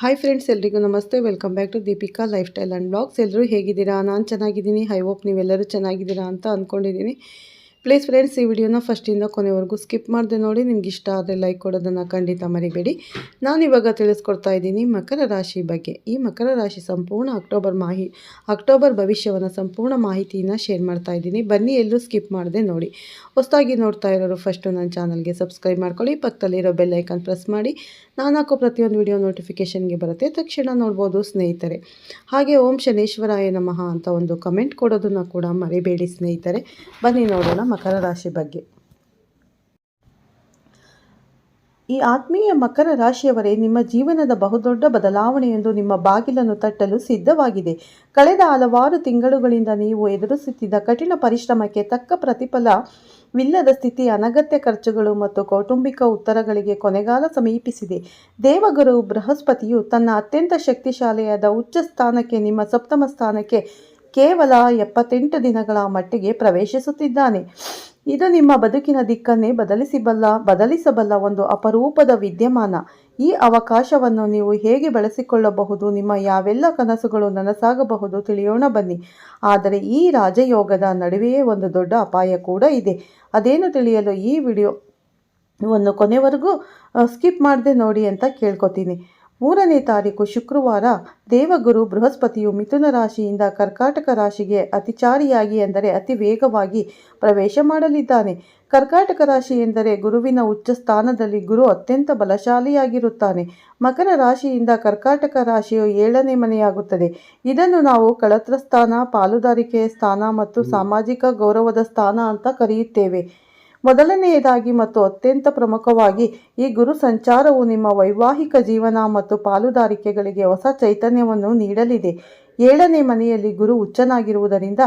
Hi friends ಎಲ್ರಿಗೂ ನಮಸ್ತೆ. Welcome back to Deepika life style and blogs ಎಲ್ಲರೂ ಹೇಗಿದ್ದೀರಾ? ನಾನು ಚೆನ್ನಾಗಿದ್ದೀನಿ. ಐ ಹೋಪ್ ನೀವೆಲ್ಲರೂ ಚೆನ್ನಾಗಿದ್ದೀರಾ ಅಂತ ಅಂದ್ಕೊಂಡಿದ್ದೀನಿ ಪ್ಲೀಸ್ ಫ್ರೆಂಡ್ಸ್ ಈ ವಿಡಿಯೋನ ಫಸ್ಟಿಂದ ಕೊನೆವರೆಗೂ ಸ್ಕಿಪ್ ಮಾಡಿದೆ ನೋಡಿ. ನಿಮ್ಗೆ ಇಷ್ಟ ಆದರೆ ಲೈಕ್ ಕೊಡೋದನ್ನು ಖಂಡಿತ ಮರಿಬೇಡಿ. ನಾನು ಇವಾಗ ತಿಳಿಸ್ಕೊಡ್ತಾ ಇದ್ದೀನಿ ಮಕರ ರಾಶಿ ಬಗ್ಗೆ. ಈ ಮಕರ ರಾಶಿ ಸಂಪೂರ್ಣ ಅಕ್ಟೋಬರ್ ಮಾಹಿ ಅಕ್ಟೋಬರ್ ಭವಿಷ್ಯವನ್ನು ಸಂಪೂರ್ಣ ಮಾಹಿತಿಯನ್ನು ಶೇರ್ ಮಾಡ್ತಾ ಇದ್ದೀನಿ. ಬನ್ನಿ ಎಲ್ಲರೂ ಸ್ಕಿಪ್ ಮಾಡಿದೆ ನೋಡಿ. ಹೊಸದಾಗಿ ನೋಡ್ತಾ ಇರೋರು ಫಸ್ಟು ನನ್ನ ಚಾನಲ್ಗೆ ಸಬ್ಸ್ಕ್ರೈಬ್ ಮಾಡ್ಕೊಳ್ಳಿ. ಪಕ್ಕದಲ್ಲಿರೋ ಬೆಲ್ಲೈಕನ್ ಪ್ರೆಸ್ ಮಾಡಿ. ನಾನು ಹಾಕೋ ಪ್ರತಿಯೊಂದು ವಿಡಿಯೋ ನೋಟಿಫಿಕೇಷನ್ಗೆ ಬರುತ್ತೆ. ತಕ್ಷಣ ನೋಡ್ಬೋದು ಸ್ನೇಹಿತರೆ. ಹಾಗೆ ಓಂ ಶನೇಶ್ವರಾಯ ನಮಃ ಅಂತ ಒಂದು ಕಮೆಂಟ್ ಕೊಡೋದನ್ನು ಕೂಡ ಮರಿಬೇಡಿ ಸ್ನೇಹಿತರೆ. ಬನ್ನಿ ನೋಡೋಣ ಮಕರ ರಾಶಿ ಬಗ್ಗೆ. ಈ ಆತ್ಮೀಯ ಮಕರ ರಾಶಿಯವರೇ, ನಿಮ್ಮ ಜೀವನದ ಬಹುದೊಡ್ಡ ಬದಲಾವಣೆಯೊಂದು ನಿಮ್ಮ ಬಾಗಿಲನ್ನು ತಟ್ಟಲು ಸಿದ್ಧವಾಗಿದೆ. ಕಳೆದ ಹಲವಾರು ತಿಂಗಳುಗಳಿಂದ ನೀವು ಎದುರಿಸುತ್ತಿದ್ದ ಕಠಿಣ ಪರಿಶ್ರಮಕ್ಕೆ ತಕ್ಕ ಪ್ರತಿಫಲವಿಲ್ಲದ ಸ್ಥಿತಿ, ಅನಗತ್ಯ ಖರ್ಚುಗಳು ಮತ್ತು ಕೌಟುಂಬಿಕ ಉತ್ತರಗಳಿಗೆ ಕೊನೆಗಾಲ ಸಮೀಪಿಸಿದೆ. ದೇವಗುರು ಬೃಹಸ್ಪತಿಯು ತನ್ನ ಅತ್ಯಂತ ಶಕ್ತಿಶಾಲಿಯಾದ ಉಚ್ಚ ಸ್ಥಾನಕ್ಕೆ, ನಿಮ್ಮ ಸಪ್ತಮ ಸ್ಥಾನಕ್ಕೆ ಕೇವಲ ಎಪ್ಪತ್ತೆಂಟು ದಿನಗಳ ಮಟ್ಟಿಗೆ ಪ್ರವೇಶಿಸುತ್ತಿದ್ದಾನೆ. ಇದು ನಿಮ್ಮ ಬದುಕಿನ ದಿಕ್ಕನ್ನೇ ಬದಲಿಸಬಲ್ಲ ಬದಲಿಸಬಲ್ಲ ಒಂದು ಅಪರೂಪದ ವಿದ್ಯಮಾನ. ಈ ಅವಕಾಶವನ್ನು ನೀವು ಹೇಗೆ ಬಳಸಿಕೊಳ್ಳಬಹುದು, ನಿಮ್ಮ ಯಾವೆಲ್ಲ ಕನಸುಗಳು ನನಸಾಗಬಹುದು ತಿಳಿಯೋಣ ಬನ್ನಿ. ಆದರೆ ಈ ರಾಜಯೋಗದ ನಡುವೆಯೇ ಒಂದು ದೊಡ್ಡ ಅಪಾಯ ಕೂಡ ಇದೆ. ಅದೇನು ತಿಳಿಯಲು ಈ ವಿಡಿಯೋ ವನ್ನು ಕೊನೆವರೆಗೂ ಸ್ಕಿಪ್ ಮಾಡದೆ ನೋಡಿ ಅಂತ ಕೇಳ್ಕೊತೀನಿ. ಮೂರನೇ ತಾರೀಕು ಶುಕ್ರವಾರ ದೇವಗುರು ಬೃಹಸ್ಪತಿಯು ಮಿಥುನ ರಾಶಿಯಿಂದ ಕರ್ಕಾಟಕ ರಾಶಿಗೆ ಅತಿಚಾರಿಯಾಗಿ ಎಂದರೆ ಅತಿ ವೇಗವಾಗಿ ಪ್ರವೇಶ ಮಾಡಲಿದ್ದಾನೆ. ಕರ್ಕಾಟಕ ರಾಶಿ ಎಂದರೆ ಗುರುವಿನ ಉಚ್ಚ ಸ್ಥಾನದಲ್ಲಿ ಗುರು ಅತ್ಯಂತ ಬಲಶಾಲಿಯಾಗಿರುತ್ತಾನೆ. ಮಕರ ರಾಶಿಯಿಂದ ಕರ್ಕಾಟಕ ರಾಶಿಯು ಏಳನೇ ಮನೆಯಾಗುತ್ತದೆ. ಇದನ್ನು ನಾವು ಕಳತ್ರ ಸ್ಥಾನ ಪಾಲುದಾರಿಕೆಯ ಸ್ಥಾನ ಮತ್ತು ಸಾಮಾಜಿಕ ಗೌರವದ ಸ್ಥಾನ ಅಂತ ಕರೆಯುತ್ತೇವೆ. ಮೊದಲನೆಯದಾಗಿ ಮತ್ತು ಅತ್ಯಂತ ಪ್ರಮುಖವಾಗಿ ಈ ಗುರು ಸಂಚಾರವು ನಿಮ್ಮ ವೈವಾಹಿಕ ಜೀವನ ಮತ್ತು ಪಾಲುದಾರಿಕೆಗಳಿಗೆ ಹೊಸ ಚೈತನ್ಯವನ್ನು ನೀಡಲಿದೆ. ಏಳನೇ ಮನೆಯಲ್ಲಿ ಗುರು ಉಚ್ಚನಾಗಿರುವುದರಿಂದ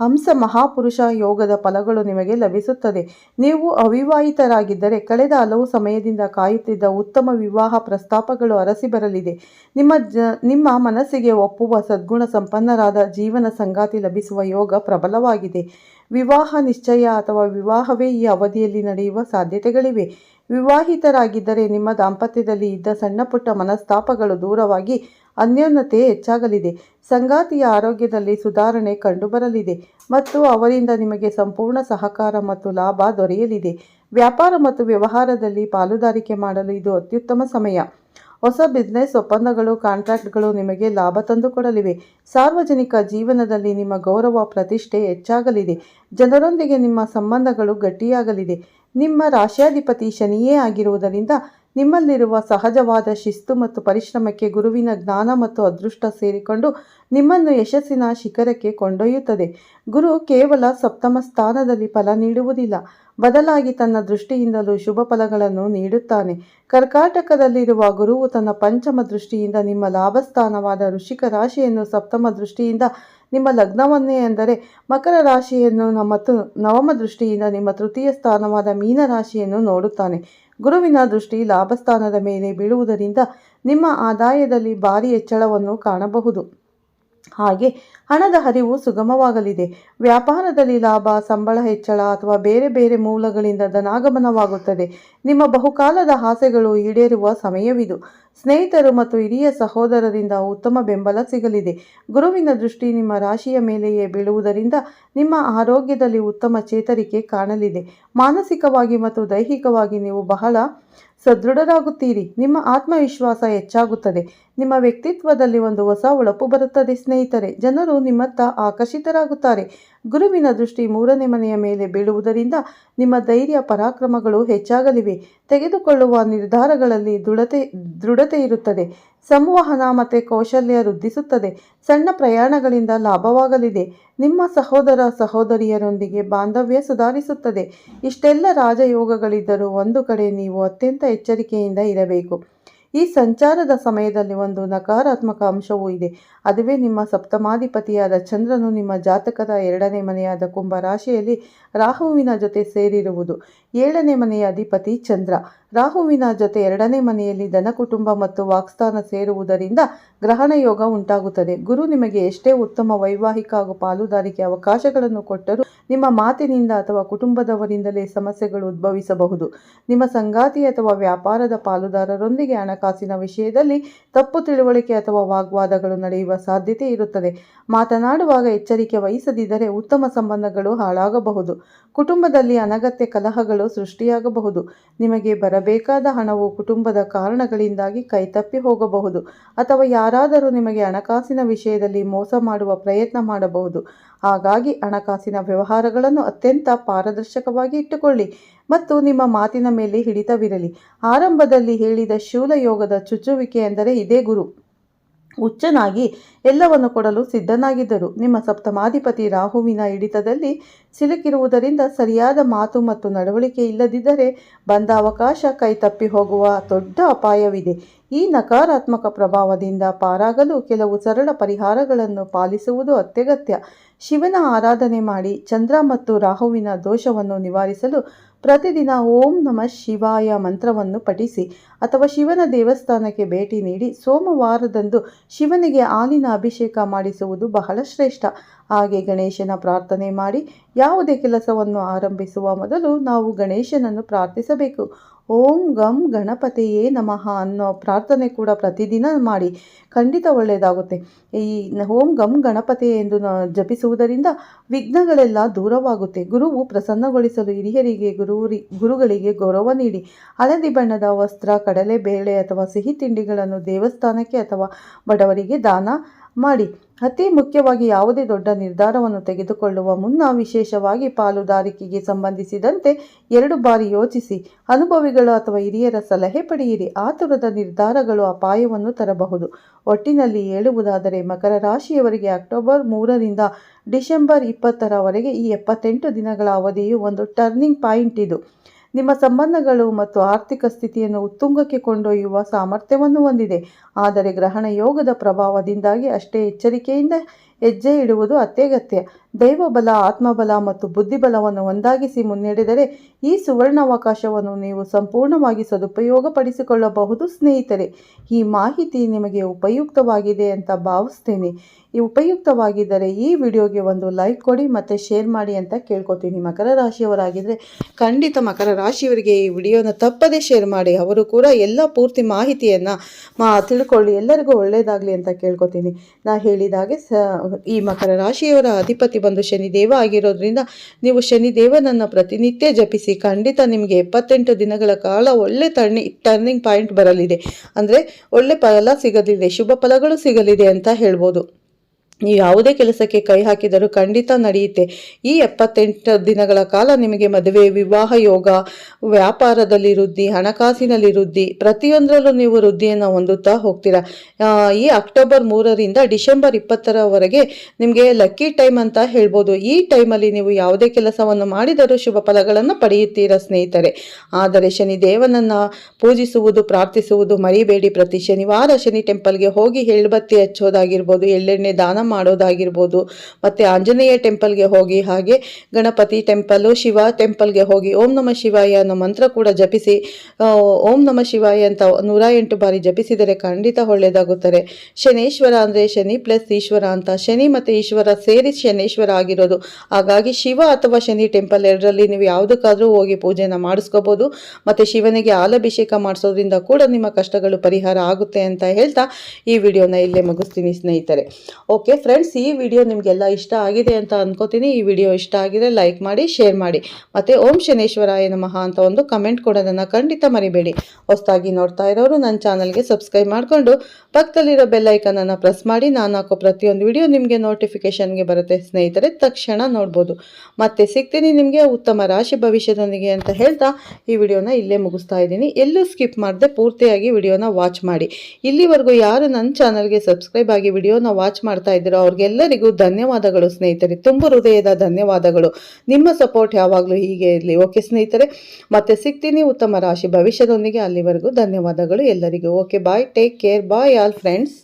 ಹಂಸ ಮಹಾಪುರುಷ ಯೋಗದ ಫಲಗಳು ನಿಮಗೆ ಲಭಿಸುತ್ತದೆ. ನೀವು ಅವಿವಾಹಿತರಾಗಿದ್ದರೆ ಕಳೆದ ಹಲವು ಸಮಯದಿಂದ ಕಾಯುತ್ತಿದ್ದ ಉತ್ತಮ ವಿವಾಹ ಪ್ರಸ್ತಾಪಗಳು ಅರಸಿ ಬರಲಿದೆ. ನಿಮ್ಮ ಜ, ನಿಮ್ಮ ಮನಸ್ಸಿಗೆ ಒಪ್ಪುವ ಸದ್ಗುಣ ಸಂಪನ್ನರಾದ ಜೀವನ ಸಂಗಾತಿ ಲಭಿಸುವ ಯೋಗ ಪ್ರಬಲವಾಗಿದೆ. ವಿವಾಹ ನಿಶ್ಚಯ ಅಥವಾ ವಿವಾಹವೇ ಈ ಅವಧಿಯಲ್ಲಿ ನಡೆಯುವ ಸಾಧ್ಯತೆಗಳಿವೆ. ವಿವಾಹಿತರಾಗಿದ್ದರೆ ನಿಮ್ಮ ದಾಂಪತ್ಯದಲ್ಲಿ ಇದ್ದ ಸಣ್ಣ ಪುಟ್ಟ ಮನಸ್ತಾಪಗಳು ದೂರವಾಗಿ ಅನ್ಯೋನ್ಯತೆ ಹೆಚ್ಚಾಗಲಿದೆ. ಸಂಗಾತಿಯ ಆರೋಗ್ಯದಲ್ಲಿ ಸುಧಾರಣೆ ಕಂಡುಬರಲಿದೆ ಮತ್ತು ಅವರಿಂದ ನಿಮಗೆ ಸಂಪೂರ್ಣ ಸಹಕಾರ ಮತ್ತು ಲಾಭ ದೊರೆಯಲಿದೆ. ವ್ಯಾಪಾರ ಮತ್ತು ವ್ಯವಹಾರದಲ್ಲಿ ಪಾಲುದಾರಿಕೆ ಮಾಡಲು ಇದು ಅತ್ಯುತ್ತಮ ಸಮಯ. ಹೊಸ ಬಿಸ್ನೆಸ್ ಒಪ್ಪಂದಗಳು ಕಾಂಟ್ರಾಕ್ಟ್ಗಳು ನಿಮಗೆ ಲಾಭ ತಂದುಕೊಡಲಿವೆ. ಸಾರ್ವಜನಿಕ ಜೀವನದಲ್ಲಿ ನಿಮ್ಮ ಗೌರವ, ಪ್ರತಿಷ್ಠೆ ಹೆಚ್ಚಾಗಲಿದೆ. ಜನರೊಂದಿಗೆ ನಿಮ್ಮ ಸಂಬಂಧಗಳು ಗಟ್ಟಿಯಾಗಲಿದೆ. ನಿಮ್ಮ ರಾಶ್ಯಾಧಿಪತಿ ಶನಿಯೇ ಆಗಿರುವುದರಿಂದ ನಿಮ್ಮಲ್ಲಿರುವ ಸಹಜವಾದ ಶಿಸ್ತು ಮತ್ತು ಪರಿಶ್ರಮಕ್ಕೆ ಗುರುವಿನ ಜ್ಞಾನ ಮತ್ತು ಅದೃಷ್ಟ ಸೇರಿಕೊಂಡು ನಿಮ್ಮನ್ನು ಯಶಸ್ಸಿನ ಶಿಖರಕ್ಕೆ ಕೊಂಡೊಯ್ಯುತ್ತದೆ. ಗುರು ಕೇವಲ ಸಪ್ತಮ ಸ್ಥಾನದಲ್ಲಿ ಫಲ ನೀಡುವುದಿಲ್ಲ. ಬದಲಾಗಿ ತನ್ನ ದೃಷ್ಟಿಯಿಂದಲೂ ಶುಭ ಫಲಗಳನ್ನು ನೀಡುತ್ತಾನೆ. ಕರ್ಕಾಟಕದಲ್ಲಿರುವ ಗುರುವು ತನ್ನ ಪಂಚಮ ದೃಷ್ಟಿಯಿಂದ ನಿಮ್ಮ ಲಾಭಸ್ಥಾನವಾದ ಋಷಿಕ ರಾಶಿಯನ್ನು ಸಪ್ತಮ ದೃಷ್ಟಿಯಿಂದ ನಿಮ್ಮ ಲಗ್ನವನ್ನೇ ಎಂದರೆ ಮಕರ ರಾಶಿಯನ್ನು ಮತ್ತು ನವಮ ದೃಷ್ಟಿಯಿಂದ ನಿಮ್ಮ ತೃತೀಯ ಸ್ಥಾನವಾದ ಮೀನ ರಾಶಿಯನ್ನು ನೋಡುತ್ತಾನೆ. ಗುರುವಿನ ದೃಷ್ಟಿ ಲಾಭಸ್ಥಾನದ ಮೇಲೆ ಬೀಳುವುದರಿಂದ ನಿಮ್ಮ ಆದಾಯದಲ್ಲಿ ಭಾರಿ ಹೆಚ್ಚಳವನ್ನು ಕಾಣಬಹುದು. ಹಾಗೆ ಹಣದ ಹರಿವು ಸುಗಮವಾಗಲಿದೆ. ವ್ಯಾಪಾರದಲ್ಲಿ ಲಾಭ, ಸಂಬಳ ಹೆಚ್ಚಳ ಅಥವಾ ಬೇರೆ ಬೇರೆ ಮೂಲಗಳಿಂದ ಧನಾಗಮನವಾಗುತ್ತದೆ. ನಿಮ್ಮ ಬಹುಕಾಲದ ಆಸೆಗಳು ಈಡೇರುವ ಸಮಯವಿದು. ಸ್ನೇಹಿತರು ಮತ್ತು ಹಿರಿಯ ಸಹೋದರರಿಂದ ಉತ್ತಮ ಬೆಂಬಲ ಸಿಗಲಿದೆ. ಗುರುವಿನ ದೃಷ್ಟಿ ನಿಮ್ಮ ರಾಶಿಯ ಮೇಲೆಯೇ ಬೀಳುವುದರಿಂದ ನಿಮ್ಮ ಆರೋಗ್ಯದಲ್ಲಿ ಉತ್ತಮ ಚೇತರಿಕೆ ಕಾಣಲಿದೆ. ಮಾನಸಿಕವಾಗಿ ಮತ್ತು ದೈಹಿಕವಾಗಿ ನೀವು ಬಹಳ ಸದೃಢರಾಗುತ್ತೀರಿ. ನಿಮ್ಮ ಆತ್ಮವಿಶ್ವಾಸ ಹೆಚ್ಚಾಗುತ್ತದೆ. ನಿಮ್ಮ ವ್ಯಕ್ತಿತ್ವದಲ್ಲಿ ಒಂದು ಹೊಸ ಒಳಪು ಬರುತ್ತದೆ, ಸ್ನೇಹಿತರೆ. ಜನರು ನಿಮ್ಮತ್ತ ಆಕರ್ಷಿತರಾಗುತ್ತಾರೆ. ಗುರುವಿನ ದೃಷ್ಟಿ ಮೂರನೇ ಮನೆಯ ಮೇಲೆ ಬೀಳುವುದರಿಂದ ನಿಮ್ಮ ಧೈರ್ಯ, ಪರಾಕ್ರಮಗಳು ಹೆಚ್ಚಾಗಲಿವೆ. ತೆಗೆದುಕೊಳ್ಳುವ ನಿರ್ಧಾರಗಳಲ್ಲಿ ದೃಢತೆ ದೃಢತೆ ಇರುತ್ತದೆ. ಸಂವಹನ ಮತ್ತು ಕೌಶಲ್ಯ ವೃದ್ಧಿಸುತ್ತದೆ. ಸಣ್ಣ ಪ್ರಯಾಣಗಳಿಂದ ಲಾಭವಾಗಲಿದೆ. ನಿಮ್ಮ ಸಹೋದರ ಸಹೋದರಿಯರೊಂದಿಗೆ ಬಾಂಧವ್ಯ ಸುಧಾರಿಸುತ್ತದೆ. ಇಷ್ಟೆಲ್ಲ ರಾಜಯೋಗಗಳಿದ್ದರೂ ಒಂದು ಕಡೆ ನೀವು ಅತ್ಯಂತ ಎಚ್ಚರಿಕೆಯಿಂದ ಇರಬೇಕು. ಈ ಸಂಚಾರದ ಸಮಯದಲ್ಲಿ ಒಂದು ನಕಾರಾತ್ಮಕ ಅಂಶವೂ ಇದೆ. ಅದುವೇ ನಿಮ್ಮ ಸಪ್ತಮಾಧಿಪತಿಯಾದ ಚಂದ್ರನು ನಿಮ್ಮ ಜಾತಕದ ಎರಡನೇ ಮನೆಯಾದ ಕುಂಭ ರಾಶಿಯಲ್ಲಿ ರಾಹುವಿನ ಜೊತೆ ಸೇರಿರುವುದು. ಏಳನೇ ಮನೆಯ ಅಧಿಪತಿ ಚಂದ್ರ. ರಾಹುವಿನ ಜೊತೆ ಎರಡನೇ ಮನೆಯಲ್ಲಿ ಧನ ಕುಟುಂಬ ಮತ್ತು ವಾಕ್ಸ್ಥಾನ ಸೇರುವುದರಿಂದ ಗ್ರಹಣ ಯೋಗ ಉಂಟಾಗುತ್ತದೆ. ಗುರು ನಿಮಗೆ ಎಷ್ಟೇ ಉತ್ತಮ ವೈವಾಹಿಕ ಹಾಗೂ ಪಾಲುದಾರಿಕೆ ಅವಕಾಶಗಳನ್ನು ಕೊಟ್ಟರೂ ನಿಮ್ಮ ಮಾತಿನಿಂದ ಅಥವಾ ಕುಟುಂಬದವರಿಂದಲೇ ಸಮಸ್ಯೆಗಳು ಉದ್ಭವಿಸಬಹುದು. ನಿಮ್ಮ ಸಂಗಾತಿ ಅಥವಾ ವ್ಯಾಪಾರದ ಪಾಲುದಾರರೊಂದಿಗೆ ಹಣಕಾಸು ಹಣಕಾಸಿನ ವಿಷಯದಲ್ಲಿ ತಪ್ಪು ತಿಳುವಳಿಕೆ ಅಥವಾ ವಾಗ್ವಾದಗಳು ನಡೆಯುವ ಸಾಧ್ಯತೆ ಇರುತ್ತದೆ. ಮಾತನಾಡುವಾಗ ಎಚ್ಚರಿಕೆ ವಹಿಸದಿದ್ದರೆ ಉತ್ತಮ ಸಂಬಂಧಗಳು ಹಾಳಾಗಬಹುದು. ಕುಟುಂಬದಲ್ಲಿ ಅನಗತ್ಯ ಕಲಹಗಳು ಸೃಷ್ಟಿಯಾಗಬಹುದು. ನಿಮಗೆ ಬರಬೇಕಾದ ಹಣವು ಕುಟುಂಬದ ಕಾರಣಗಳಿಂದಾಗಿ ಕೈತಪ್ಪಿ ಹೋಗಬಹುದು. ಅಥವಾ ಯಾರಾದರೂ ನಿಮಗೆ ಹಣಕಾಸಿನ ವಿಷಯದಲ್ಲಿ ಮೋಸ ಮಾಡುವ ಪ್ರಯತ್ನ ಮಾಡಬಹುದು. ಹಾಗಾಗಿ ಹಣಕಾಸಿನ ವ್ಯವಹಾರಗಳನ್ನು ಅತ್ಯಂತ ಪಾರದರ್ಶಕವಾಗಿ ಇಟ್ಟುಕೊಳ್ಳಿ. ಮತ್ತು ನಿಮ್ಮ ಮಾತಿನ ಮೇಲೆ ಹಿಡಿತವಿರಲಿ. ಆರಂಭದಲ್ಲಿ ಹೇಳಿದ ಶೂಲಯೋಗದ ಚುಚ್ಚುವಿಕೆ ಎಂದರೆ ಇದೇ ಗುರು. ಹುಚ್ಚನಾಗಿ ಎಲ್ಲವನ್ನು ಕೊಡಲು ಸಿದ್ಧನಾಗಿದ್ದರು. ನಿಮ್ಮ ಸಪ್ತಮಾಧಿಪತಿ ರಾಹುವಿನ ಹಿಡಿತದಲ್ಲಿ ಸಿಲುಕಿರುವುದರಿಂದ ಸರಿಯಾದ ಮಾತು ಮತ್ತು ನಡವಳಿಕೆ ಇಲ್ಲದಿದ್ದರೆ ಬಂದ ಅವಕಾಶ ಕೈ ತಪ್ಪಿ ಹೋಗುವ ದೊಡ್ಡ ಅಪಾಯವಿದೆ. ಈ ನಕಾರಾತ್ಮಕ ಪ್ರಭಾವದಿಂದ ಪಾರಾಗಲು ಕೆಲವು ಸರಳ ಪರಿಹಾರಗಳನ್ನು ಪಾಲಿಸುವುದು ಅತ್ಯಗತ್ಯ. ಶಿವನ ಆರಾಧನೆ ಮಾಡಿ ಚಂದ್ರ ಮತ್ತು ರಾಹುವಿನ ದೋಷವನ್ನು ನಿವಾರಿಸಲು ಪ್ರತಿದಿನ ಓಂ ನಮಃ ಶಿವಾಯ ಮಂತ್ರವನ್ನು ಪಠಿಸಿ ಅಥವಾ ಶಿವನ ದೇವಸ್ಥಾನಕ್ಕೆ ಭೇಟಿ ನೀಡಿ ಸೋಮವಾರದಂದು ಶಿವನಿಗೆ ಹಾಲಿನ ಅಭಿಷೇಕ ಮಾಡಿಸುವುದು ಬಹಳ ಶ್ರೇಷ್ಠ. ಹಾಗೆ ಗಣೇಶನ ಪ್ರಾರ್ಥನೆ ಮಾಡಿ ಯಾವುದೇ ಕೆಲಸವನ್ನು ಆರಂಭಿಸುವ ಮೊದಲು ನಾವು ಗಣೇಶನನ್ನು ಪ್ರಾರ್ಥಿಸಬೇಕು. ಓಂ ಗಂ ಗಣಪತಿಯೇ ನಮಃ ಅನ್ನೋ ಪ್ರಾರ್ಥನೆ ಕೂಡ ಪ್ರತಿದಿನ ಮಾಡಿ ಖಂಡಿತ ಒಳ್ಳೆಯದಾಗುತ್ತೆ. ಈ ಓಂ ಗಂ ಗಣಪತಿ ಎಂದು ಜಪಿಸುವುದರಿಂದ ವಿಘ್ನಗಳೆಲ್ಲ ದೂರವಾಗುತ್ತೆ. ಗುರುವು ಪ್ರಸನ್ನಗೊಳಿಸಲು ಹಿರಿಯರಿಗೆ ಗುರುವರಿ ಗುರುಗಳಿಗೆ ಗೌರವ ನೀಡಿ, ಹಳದಿ ಬಣ್ಣದ ವಸ್ತ್ರ, ಕಡಲೆ ಬೇಳೆ ಅಥವಾ ಸಿಹಿ ತಿಂಡಿಗಳನ್ನು ದೇವಸ್ಥಾನಕ್ಕೆ ಅಥವಾ ಬಡವರಿಗೆ ದಾನ ಮಾಡಿ ಅತಿ ಮುಖ್ಯವಾಗಿ ಯಾವುದೇ ದೊಡ್ಡ ನಿರ್ಧಾರವನ್ನು ತೆಗೆದುಕೊಳ್ಳುವ ಮುನ್ನ ವಿಶೇಷವಾಗಿ ಪಾಲುದಾರಿಕೆಗೆ ಸಂಬಂಧಿಸಿದಂತೆ ಎರಡು ಬಾರಿ ಯೋಚಿಸಿ, ಅನುಭವಿಗಳು ಅಥವಾ ಹಿರಿಯರ ಸಲಹೆ ಪಡೆಯಿರಿ. ಆತುರದ ನಿರ್ಧಾರಗಳು ಅಪಾಯವನ್ನು ತರಬಹುದು. ಒಟ್ಟಿನಲ್ಲಿ ಹೇಳುವುದಾದರೆ, ಮಕರ ರಾಶಿಯವರಿಗೆ ಅಕ್ಟೋಬರ್ ಮೂರರಿಂದ ಡಿಸೆಂಬರ್ ಇಪ್ಪತ್ತರವರೆಗೆ ಈ ಎಪ್ಪತ್ತೆಂಟು ದಿನಗಳ ಅವಧಿಯು ಒಂದು ಟರ್ನಿಂಗ್ ಪಾಯಿಂಟ್ ಇದು. ನಿಮ್ಮ ಸಂಬಂಧಗಳು ಮತ್ತು ಆರ್ಥಿಕ ಸ್ಥಿತಿಯನ್ನು ಉತ್ತುಂಗಕ್ಕೆ ಕೊಂಡೊಯ್ಯುವ ಸಾಮರ್ಥ್ಯವನ್ನು ಹೊಂದಿದೆ. ಆದರೆ ಗ್ರಹಣ ಯೋಗದ ಪ್ರಭಾವದಿಂದಾಗಿ ಅಷ್ಟೇ ಎಚ್ಚರಿಕೆಯಿಂದ ಹೆಜ್ಜೆ ಇಡುವುದು ಅತ್ಯಗತ್ಯ. ದೈವಬಲ, ಆತ್ಮಬಲ ಮತ್ತು ಬುದ್ಧಿಬಲವನ್ನು ಒಂದಾಗಿಸಿ ಮುನ್ನಡೆದರೆ ಈ ಸುವರ್ಣಾವಕಾಶವನ್ನು ನೀವು ಸಂಪೂರ್ಣವಾಗಿ ಸದುಪಯೋಗಪಡಿಸಿಕೊಳ್ಳಬಹುದು, ಸ್ನೇಹಿತರೆ. ಈ ಮಾಹಿತಿ ನಿಮಗೆ ಉಪಯುಕ್ತವಾಗಿದೆ ಅಂತ ಭಾವಿಸ್ತೇನೆ. ಈ ಉಪಯುಕ್ತವಾಗಿದ್ದರೆ ಈ ವಿಡಿಯೋಗೆ ಒಂದು ಲೈಕ್ ಕೊಡಿ ಮತ್ತು ಶೇರ್ ಮಾಡಿ ಅಂತ ಕೇಳ್ಕೊತೀನಿ. ಮಕರ ರಾಶಿಯವರಾಗಿದ್ದರೆ ಖಂಡಿತ ಮಕರ ರಾಶಿಯವರಿಗೆ ಈ ವಿಡಿಯೋನ ತಪ್ಪದೇ ಶೇರ್ ಮಾಡಿ. ಅವರು ಕೂಡ ಎಲ್ಲ ಪೂರ್ತಿ ಮಾಹಿತಿಯನ್ನು ಮಾ, ತಿಳ್ಕೊಳ್ಳಿ. ಎಲ್ಲರಿಗೂ ಒಳ್ಳೆಯದಾಗಲಿ ಅಂತ ಕೇಳ್ಕೊತೀನಿ. ನಾ ಹೇಳಿದಾಗೆ ಸ ಈ ಮಕರ ರಾಶಿಯವರ ಅಧಿಪತಿ ಬಂದು ಶನಿದೇವ ಆಗಿರೋದ್ರಿಂದ ನೀವು ಶನಿದೇವನನ್ನು ಪ್ರತಿನಿತ್ಯ ಜಪಿಸಿ ಖಂಡಿತ ನಿಮಗೆ ಎಪ್ಪತ್ತೆಂಟು ದಿನಗಳ ಕಾಲ ಒಳ್ಳೆ ಟರ್ನಿ ಟರ್ನಿಂಗ್ ಪಾಯಿಂಟ್ ಬರಲಿದೆ. ಅಂದರೆ ಒಳ್ಳೆ ಫಲ ಸಿಗಲಿದೆ, ಶುಭ ಫಲಗಳು ಸಿಗಲಿದೆ ಅಂತ ಹೇಳ್ಬೋದು. ನೀವು ಯಾವುದೇ ಕೆಲಸಕ್ಕೆ ಕೈ ಹಾಕಿದರೂ ಖಂಡಿತ ನಡೆಯುತ್ತೆ. ಈ ಎಪ್ಪತ್ತೆಂಟು ದಿನಗಳ ಕಾಲ ನಿಮಗೆ ಮದುವೆ, ವಿವಾಹ, ಯೋಗ, ವ್ಯಾಪಾರದಲ್ಲಿ ವೃದ್ಧಿ, ಹಣಕಾಸಿನಲ್ಲಿ ವೃದ್ಧಿ, ಪ್ರತಿಯೊಂದರಲ್ಲೂ ನೀವು ವೃದ್ಧಿಯನ್ನು ಹೊಂದುತ್ತಾ ಹೋಗ್ತೀರಾ? ಈ ಅಕ್ಟೋಬರ್ ಮೂರರಿಂದ ಡಿಸೆಂಬರ್ ಇಪ್ಪತ್ತರವರೆಗೆ ನಿಮಗೆ ಲಕ್ಕಿ ಟೈಮ್ ಅಂತ ಹೇಳ್ಬೋದು. ಈ ಟೈಮಲ್ಲಿ ನೀವು ಯಾವುದೇ ಕೆಲಸವನ್ನು ಮಾಡಿದರೂ ಶುಭ ಫಲಗಳನ್ನು ಪಡೆಯುತ್ತೀರಾ ಸ್ನೇಹಿತರೆ? ಆದರೆ ಶನಿ ದೇವನನ್ನು ಪೂಜಿಸುವುದು, ಪ್ರಾರ್ಥಿಸುವುದು ಮರಿಬೇಡಿ. ಪ್ರತಿ ಶನಿವಾರ ಶನಿ ಟೆಂಪಲ್ಗೆ ಹೋಗಿ ಎಳ್ಬತ್ತಿ ಹಚ್ಚೋದಾಗಿರ್ಬೋದು. ಎಳ್ಳೆಣ್ಣೆ ದಾನ ಮಾಡೋದಾಗಿರ್ಬೋದು. ಮತ್ತು ಆಂಜನೇಯ ಟೆಂಪಲ್ಗೆ ಹೋಗಿ ಹಾಗೆ ಗಣಪತಿ ಟೆಂಪಲು, ಶಿವ ಟೆಂಪಲ್ಗೆ ಹೋಗಿ ಓಂ ನಮ ಶಿವಾಯ ಅನ್ನೋ ಮಂತ್ರ ಕೂಡ ಜಪಿಸಿ ಓಂ ನಮ ಶಿವಾಯ ಅಂತ ನೂರ ಎಂಟು ಬಾರಿ ಜಪಿಸಿದರೆ ಖಂಡಿತ ಒಳ್ಳೆಯದಾಗುತ್ತದೆ. ಶನೇಶ್ವರ ಅಂದರೆ ಶನಿ ಪ್ಲಸ್ ಈಶ್ವರ ಅಂತ. ಶನಿ ಮತ್ತು ಈಶ್ವರ ಸೇರಿ ಶನೇಶ್ವರ ಆಗಿರೋದು. ಹಾಗಾಗಿ ಶಿವ ಅಥವಾ ಶನಿ ಟೆಂಪಲ್ ಎರಡರಲ್ಲಿ ನೀವು ಯಾವುದಕ್ಕಾದರೂ ಹೋಗಿ ಪೂಜೆನ ಮಾಡಿಸ್ಕೋಬೋದು. ಮತ್ತು ಶಿವನಿಗೆ ಹಾಲಭಿಷೇಕ ಮಾಡಿಸೋದ್ರಿಂದ ಕೂಡ ನಿಮ್ಮ ಕಷ್ಟಗಳು ಪರಿಹಾರ ಆಗುತ್ತೆ ಅಂತ ಹೇಳ್ತಾ ಈ ವಿಡಿಯೋನ ಇಲ್ಲೇ ಮುಗಿಸ್ತೀನಿ ಸ್ನೇಹಿತರೆ. ಓಕೆ ಫ್ರೆಂಡ್ಸ್ ಈ ವಿಡಿಯೋ ನಿಮಗೆಲ್ಲ ಇಷ್ಟ ಆಗಿದೆ ಅಂತ ಅನ್ಕೋತೀನಿ. ಈ ವಿಡಿಯೋ ಇಷ್ಟ ಆಗಿದ್ರೆ ಲೈಕ್ ಮಾಡಿ ಶೇರ್ ಮಾಡಿ. ಮತ್ತು ಓಂ ಶನೇಶ್ವರಾಯ ನಮಃ ಅಂತ ಒಂದು ಕಮೆಂಟ್ ಕೊಡೋದನ್ನು ಖಂಡಿತ ಮರಿಬೇಡಿ. ಹೊಸದಾಗಿ ನೋಡ್ತಾ ಇರೋರು ನನ್ನ ಚಾನಲ್ಗೆ ಸಬ್ಸ್ಕ್ರೈಬ್ ಮಾಡಿಕೊಂಡು ಪಕ್ಕದಲ್ಲಿರೋ ಬೆಲ್ ಐಕನನ್ನು ಪ್ರೆಸ್ ಮಾಡಿ. ನಾನು ಹಾಕೋ ಪ್ರತಿಯೊಂದು ವಿಡಿಯೋ ನಿಮಗೆ ನೋಟಿಫಿಕೇಷನ್ಗೆ ಬರುತ್ತೆ. ಸ್ನೇಹಿತರೆ, ತಕ್ಷಣ ನೋಡ್ಬೋದು. ಮತ್ತೆ ಸಿಗ್ತೀನಿ ನಿಮಗೆ ಉತ್ತಮ ರಾಶಿ ಭವಿಷ್ಯದೊಂದಿಗೆ ಅಂತ ಹೇಳ್ತಾ ಈ ವಿಡಿಯೋನ ಇಲ್ಲೇ ಮುಗಿಸ್ತಾ ಇದ್ದೀನಿ. ಎಲ್ಲೂ ಸ್ಕಿಪ್ ಮಾಡದೆ ಪೂರ್ತಿಯಾಗಿ ವಿಡಿಯೋನ ವಾಚ್ ಮಾಡಿ. ಇಲ್ಲಿವರೆಗೂ ಯಾರು ನನ್ನ ಚಾನಲ್ಗೆ ಸಬ್ಸ್ಕ್ರೈಬ್ ಆಗಿ ವಿಡಿಯೋನ ವಾಚ್ ಮಾಡ್ತಾ ಇದ್ದೀರೋ ಅವ್ರಿಗೆಲ್ಲರಿಗೂ ಧನ್ಯವಾದಗಳು ಸ್ನೇಹಿತರೆ. ತುಂಬ ಹೃದಯದ ಧನ್ಯವಾದಗಳು. ನಿಮ್ಮ ಸಪೋರ್ಟ್ ಯಾವಾಗಲೂ ಹೀಗೆ ಇರಲಿ. ಓಕೆ ಸ್ನೇಹಿತರೆ, ಮತ್ತೆ ಸಿಗ್ತೀನಿ ಉತ್ತಮ ರಾಶಿ ಭವಿಷ್ಯದೊಂದಿಗೆ. ಅಲ್ಲಿವರೆಗೂ ಧನ್ಯವಾದಗಳು ಎಲ್ಲರಿಗೂ. Okay bye take care bye all friends